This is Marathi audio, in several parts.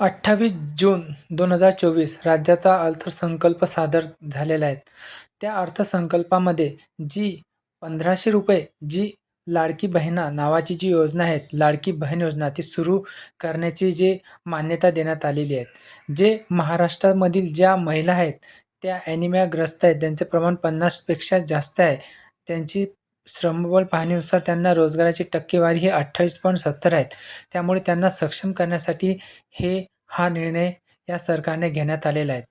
अठ्ठावीस जून दोन हजार चोवीस राज्याचा अर्थसंकल्प सादर झालेला आहे. त्या अर्थसंकल्पामध्ये जी पंधराशे रुपये जी लाडकी बहिणा नावाची जी योजना आहे लाडकी बहीण योजना ती सुरू करण्याची जी मान्यता देण्यात आलेली आहे. जे महाराष्ट्रामधील ज्या महिला आहेत त्या ॲनिमियाग्रस्त आहेत त्यांचे प्रमाण पन्नासपेक्षा जास्त आहे त्यांची श्रमबळ पाहणीनुसार त्यांना रोजगाराची टक्केवारी ही अठ्ठावीस पॉईंट सत्तर आहेत. त्यामुळे त्यांना सक्षम करण्यासाठी हे हा निर्णय या सरकारने घेण्यात आलेला आहे.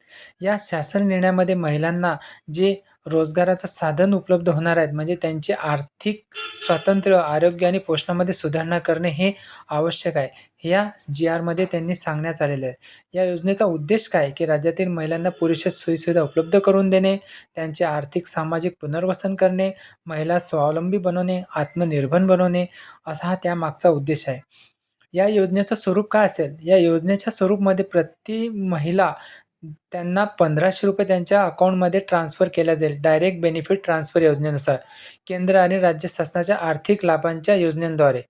या शासन निर्णयामध्ये महिलांना जे रोजगाराचं साधन उपलब्ध होणार आहेत. म्हणजे त्यांचे आर्थिक स्वातंत्र्य आरोग्य आणि पोषणामध्ये सुधारणा करणे हे आवश्यक आहे. या जी आरमध्ये त्यांनी सांगण्यात आलेलं आहे. या योजनेचा उद्देश काय? की राज्यातील महिलांना पुरेशा सोयीसुविधा उपलब्ध करून देणे त्यांचे आर्थिक सामाजिक पुनर्वसन करणे महिला स्वावलंबी बनवणे आत्मनिर्भर बनवणे असा हा त्यामागचा उद्देश आहे. या योजनेचं स्वरूप काय असेल? या योजनेच्या स्वरूपमध्ये प्रति महिला त्यांना पंधराशे रुपये त्यांच्या अकाउंटमध्ये ट्रान्स्फर केल्या जाईल. डायरेक्ट बेनिफिट ट्रान्सफर योजनेनुसार. केंद्र आणि राज्य शासनाच्या आर्थिक लाभांच्या योजनेद्वारे.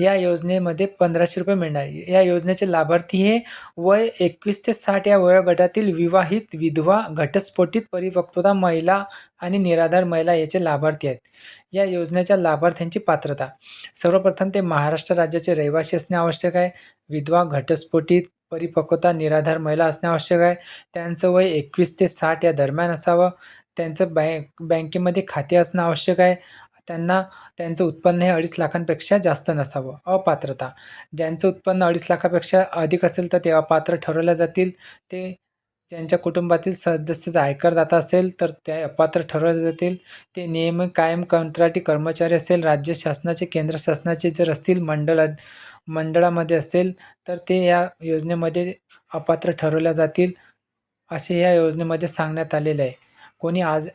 या योजनेमध्ये पंधराशे रुपये मिळणार. या योजनेचे लाभार्थी हे वय एकवीस ते साठ या वयोगटातील विवाहित विधवा घटस्फोटित परिपक्वता महिला आणि निराधार महिला याचे लाभार्थी आहेत. या योजनेच्या लाभार्थ्यांची पात्रता. सर्वप्रथम ते महाराष्ट्र राज्याचे रहिवासी असणे आवश्यक आहे. विधवा घटस्फोटित परिपक्वता निराधार महिला असणे आवश्यक आहे. त्यांचं वय एकवीस ते साठ या दरम्यान असावं. त्यांचं बँक बँकेमध्ये खाते असणं आवश्यक आहे. त्यांना त्यांचं उत्पन्न हे अडीच लाखांपेक्षा जास्त नसावं. अपात्रता. ज्यांचं उत्पन्न अडीच लाखापेक्षा अधिक असेल तर ते अपात्र ठरवल्या जातील. ते ज्यांच्या कुटुंबातील सदस्याचा आयकरदाता असेल तर ते अपात्र ठरवले जातील. ते नियम कायम कंत्राटी कर्मचारी असेल राज्य शासनाचे केंद्र शासनाचे जर असतील मंडळ मंडळामध्ये असेल तर ते या योजनेमध्ये अपात्र ठरवल्या जातील असे या योजनेमध्ये सांगण्यात आलेले आहे. कोणी आज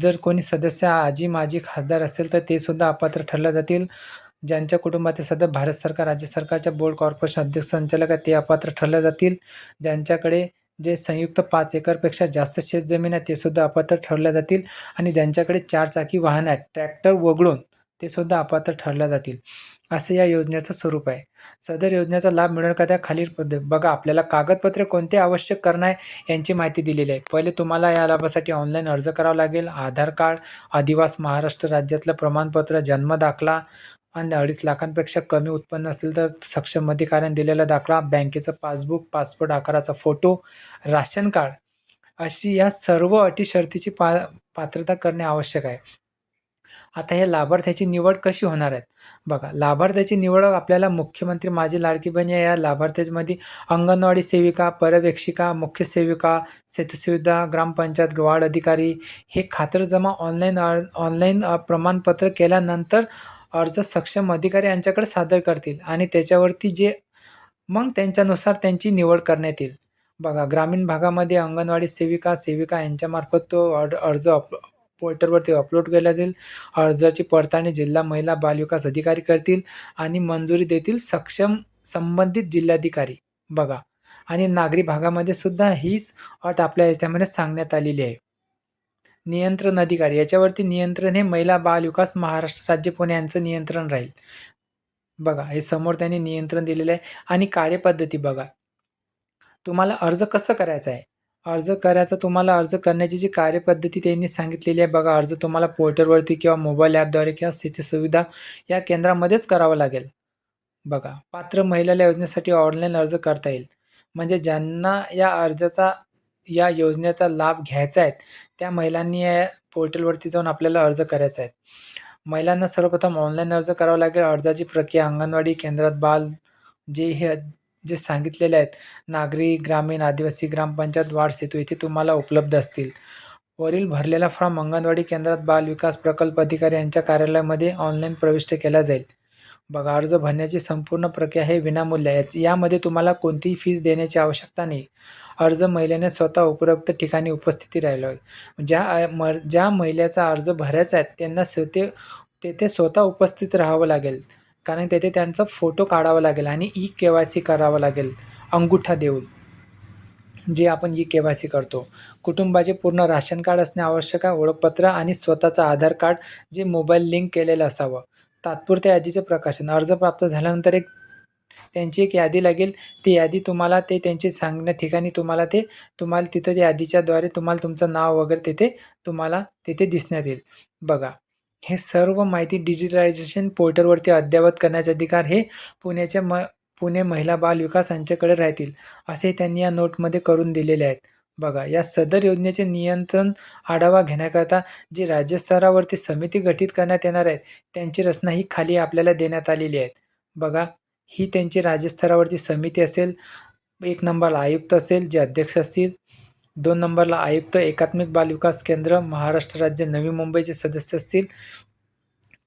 जर कोणी सदस्य आजी माजी खासदार असेल तर ते सुद्धा अपात्र ठरल्या जातील. ज्यांच्या कुटुंबातील सध्या भारत सरकार राज्य सरकारच्या बोर्ड कॉर्पोरेशन अध्यक्ष संचालक आहेत ते अपात्र ठरल्या जातील. ज्यांच्याकडे जे संयुक्त पाच एकरपेक्षा जास्त शेतजमीन आहे ते सुद्धा अपात्र ठरल्या जातील. आणि ज्यांच्याकडे चार चाकी वाहन आहेत ट्रॅक्टर वगळून ते सुद्धा अपात्र ठरल्या जातील. असे या योजनेचं स्वरूप आहे. सदर योजनेचा लाभ मिळवण्याकरता खालील पद्धत बघा आपल्याला कागदपत्रे कोणते आवश्यक करणं आहे यांची माहिती दिलेली आहे. पहिले तुम्हाला या लाभासाठी ऑनलाईन अर्ज करावा लागेल. आधार कार्ड अधिवास महाराष्ट्र राज्यातलं प्रमाणपत्र जन्म दाखला आणि अडीच लाखांपेक्षा कमी उत्पन्न असेल तर सक्षम अधिकाऱ्याने दिलेला दाखला बँकेचं पासबुक पासपोर्ट आकाराचा फोटो राशन कार्ड अशी या सर्व अटी शर्तीची पा पात्रता करणे आवश्यक आहे. आता हे लाभार्थ्याची निवड कशी होणार आहेत बघा लाभार्थ्याची निवड आपल्याला मुख्यमंत्री माझी लाडकी बहीण या लाभार्थ्यामध्ये अंगणवाडी सेविका पर्यवेक्षिका मुख्य सेविका सेतुसुविधा ग्रामपंचायत वार्ड अधिकारी हे खातरजमा ऑनलाईन ऑनलाईन प्रमाणपत्र केल्यानंतर अर्ज सक्षम अधिकारी यांच्याकडे सादर करतील आणि त्याच्यावरती जे मग त्यांच्यानुसार त्यांची निवड करण्यात येईल. बघा ग्रामीण भागामध्ये अंगणवाडी सेविका सेविका यांच्यामार्फत तो अर्ज अप पोर्टलवरती अपलोड केला जाईल. अर्जाची पडताळणी जिल्हा महिला बालविकास अधिकारी करतील आणि मंजुरी देतील सक्षम संबंधित जिल्हाधिकारी. बघा आणि नागरी भागामध्ये सुद्धा हीच अट आपल्या याच्यामध्ये सांगण्यात आलेली आहे. नियंत्रण अधिकारी. याच्यावरती नियंत्रण हे महिला बाल विकास महाराष्ट्र राज्य पुणे यांचं नियंत्रण राहील. बघा हे समोर त्यांनी नियंत्रण दिलेलं आहे आणि कार्यपद्धती बघा. तुम्हाला अर्ज कसं करायचा आहे? अर्ज करायचा तुम्हाला अर्ज करण्याची जी कार्यपद्धती त्यांनी सांगितलेली आहे बघा अर्ज तुम्हाला पोर्टलवरती किंवा मोबाईल ॲपद्वारे किंवा स्थिती सुविधा या केंद्रामध्येच करावं लागेल. बघा पात्र महिलाला योजनेसाठी ऑनलाईन अर्ज करता येईल. म्हणजे ज्यांना या अर्जाचा या योजनेचा लाभ घ्यायचा आहे त्या महिलांनी या पोर्टलवरती जाऊन आपल्याला अर्ज करायचा आहे महिलांना सर्वप्रथम ऑनलाईन अर्ज करावा लागेल. अर्जाची प्रक्रिया अंगणवाडी केंद्रात बाल जे हे जे सांगितलेले आहेत नागरी ग्रामीण आदिवासी ग्रामपंचायत वाढ सेतू इथे तुम्हाला उपलब्ध असतील. वरील भरलेला फॉर्म अंगणवाडी केंद्रात बाल विकास प्रकल्प अधिकारी यांच्या कार्यालयामध्ये ऑनलाईन प्रविष्ट केला जाईल. बघा अर्ज भरण्याची संपूर्ण प्रक्रिया हे विनामूल्य आहे. यामध्ये तुम्हाला कोणतीही फीस देण्याची आवश्यकता नाही. अर्ज महिलेने स्वतः उपरोक्त ठिकाणी उपस्थिती राहिलो आहे ज्या म ज्या महिलेचा अर्ज भरायचा आहे त्यांना ते तेथे स्वतः उपस्थित राहावं लागेल. कारण तेथे त्यांचा फोटो काढावा लागेल आणि ई के वाय सी करावं लागेल. अंगुठा देऊन. जे आपण ई के वाय सी करतो. कुटुंबाचे पूर्ण राशन कार्ड असणे आवश्यक आहे. ओळखपत्र आणि स्वतःचं आधार कार्ड जे मोबाईल लिंक केलेलं असावं. तात्पुरत्या यादीचे प्रकाशन. अर्ज प्राप्त झाल्यानंतर एक त्यांची एक यादी लागेल. ती यादी तुम्हाला ते त्यांचे सांगण्या ठिकाणी तुम्हाला ते तुम्हाला तिथं त्या यादीच्याद्वारे तुम्हाला तुमचं नाव वगैरे तिथे तुम्हाला तिथे दिसण्यात येईल. बघा हे सर्व माहिती डिजिटलायझेशन पोर्टलवरती अद्ययावत करण्याचे अधिकार हे पुण्याच्या म पुणे महिला बाल विकास यांच्याकडे राहतील असे त्यांनी या नोटमध्ये करून दिलेले आहेत. बघा या सदर योजनेचे नियंत्रण आढावा घेण्याकरता जी राज्यस्तरावरती समिती गठीत करण्यात येणार आहेत त्यांची रचना ही खाली आपल्याला देण्यात आलेली आहे. बघा ही त्यांची राज्यस्तरावरती समिती असेल एक नंबरला आयुक्त असेल जे अध्यक्ष असतील. दोन नंबरला आयुक्त एकात्मिक बालविकास केंद्र महाराष्ट्र राज्य नवी मुंबईचे सदस्य असतील.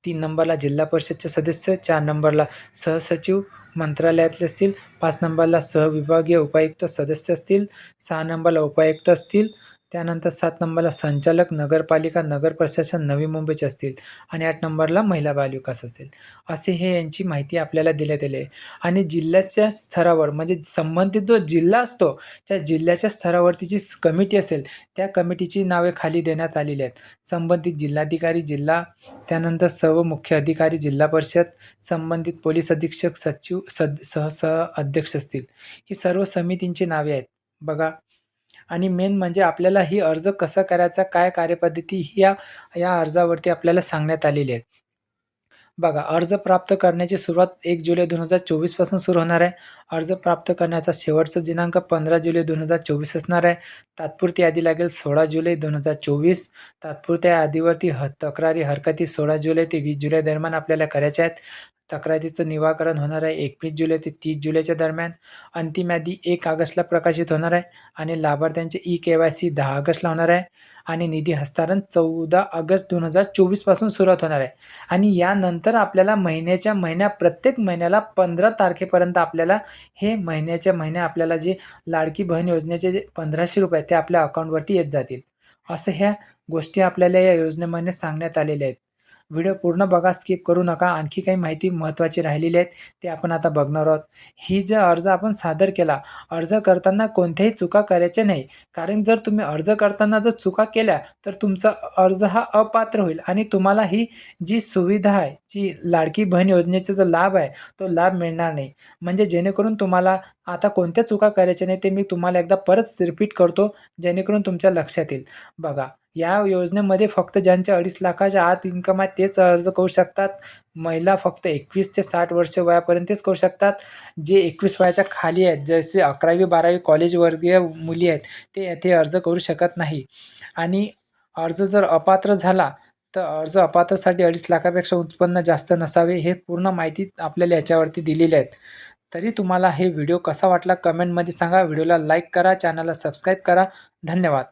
तीन नंबरला जिल्हा परिषदचे सदस्य चार नंबरला सहसचिव मंत्रालयातले असतील पाच नंबरला सहविभागीय उपायुक्त सदस्य असतील. सहा नंबरला उपायुक्त असतील. त्यानंतर सात नंबरला संचालक नगरपालिका नगर प्रशासन नवी मुंबईचे असतील आणि आठ नंबरला महिला बालविकास असेल. असे हे यांची माहिती आपल्याला देण्यात आली आहे. आणि जिल्ह्याच्या स्तरावर म्हणजे संबंधित जो जिल्हा असतो त्या जिल्ह्याच्या स्तरावरती जी कमिटी असेल त्या कमिटीची नावे खाली देण्यात आलेली आहेत. संबंधित जिल्हाधिकारी जिल्हा त्यानंतर सर्व मुख्य अधिकारी जिल्हा परिषद संबंधित पोलीस अधीक्षक सचिव सद सह सह अध्यक्ष असतील. ही सर्व समितींची नावे आहेत. बघा आणि मेन म्हणजे आपल्याला ही अर्ज कसा करायचा काय कार्यपद्धती ही या या अर्जावरती आपल्याला सांगण्यात आलेली आहे बघा अर्ज प्राप्त करण्याची सुरुवात एक जुलै दोन हजार चोवीसपासून सुरू होणार आहे. अर्ज प्राप्त करण्याचा शेवटचा दिनांक पंधरा जुलै दोन हजार चोवीस असणार आहे. तात्पुरती यादी लागेल सोळा जुलै दोन हजार चोवीस. तात्पुरत्या यादीवरती ह तक्रारी हरकती सोळा जुलै ते वीस जुलै दरम्यान आपल्याला करायच्या आहेत. तक्रारीचं निवाकरण होणार आहे. एकवीस जुलै ते तीस जुलैच्या दरम्यान अंतिम यादी एक ऑगस्टला प्रकाशित होणार आहे आणि लाभार्थ्यांचे ई के वाय सी दहा ऑगस्टला होणार आहे आणि निधी हस्तांतरण चौदा ऑगस्ट दोन हजार चोवीसपासून सुरुवात होणार आहे. आणि यानंतर आपल्याला महिन्याच्या महिन्या प्रत्येक महिन्याला पंधरा तारखेपर्यंत आपल्याला हे महिन्याच्या महिन्या आपल्याला जे लाडकी बहीण योजनेचे जे पंधराशे रुपये ते आपल्या अकाउंटवरती येत जातील. असं ह्या गोष्टी आपल्याला या योजनेमध्ये सांगण्यात आलेल्या आहेत. व्हिडिओ पूर्ण बघा स्किप करू नका. आणखी काही माहिती महत्त्वाची राहिलेली आहेत ते आपण आता बघणार आहोत. ही जे अर्ज आपण सादर केला अर्ज करताना कोणत्याही चुका करायच्या नाही. कारण जर तुम्ही अर्ज करताना जर चुका केल्या तर तुमचा अर्ज हा अपात्र होईल आणि तुम्हाला ही जी सुविधा आहे जी लाडकी बहीण योजनेचा जो लाभ आहे तो लाभ मिळणार नाही. म्हणजे जेणेकरून तुम्हाला आता कोणत्या चुका करायच्या नाही ते मी तुम्हाला एकदा परत रिपीट करतो जेणेकरून तुमच्या लक्षात येईल. बघा या योजनेमध्ये फक्त ज्यांच्या अडीच लाखाच्या आत इन्कम आहे तेच अर्ज करू शकतात. महिला फक्त एकवीस ते साठ वर्ष वयापर्यंतच करू शकतात. जे एकवीस वयाच्या खाली आहेत जसे अकरावी बारावी कॉलेजवर्गीय मुली आहेत ते येथे अर्ज करू शकत नाही. आणि अर्ज जर अपात्र झाला तर अर्ज अपात्रसाठी अडीच लाखापेक्षा उत्पन्न जास्त नसावे हे पूर्ण माहिती आपल्याला याच्यावरती दिलेली आहेत. तरी तुम्हाला हे व्हिडिओ कसा वाटला कमेंटमध्ये सांगा. व्हिडिओला लाईक करा चॅनलला सबस्क्राईब करा. धन्यवाद.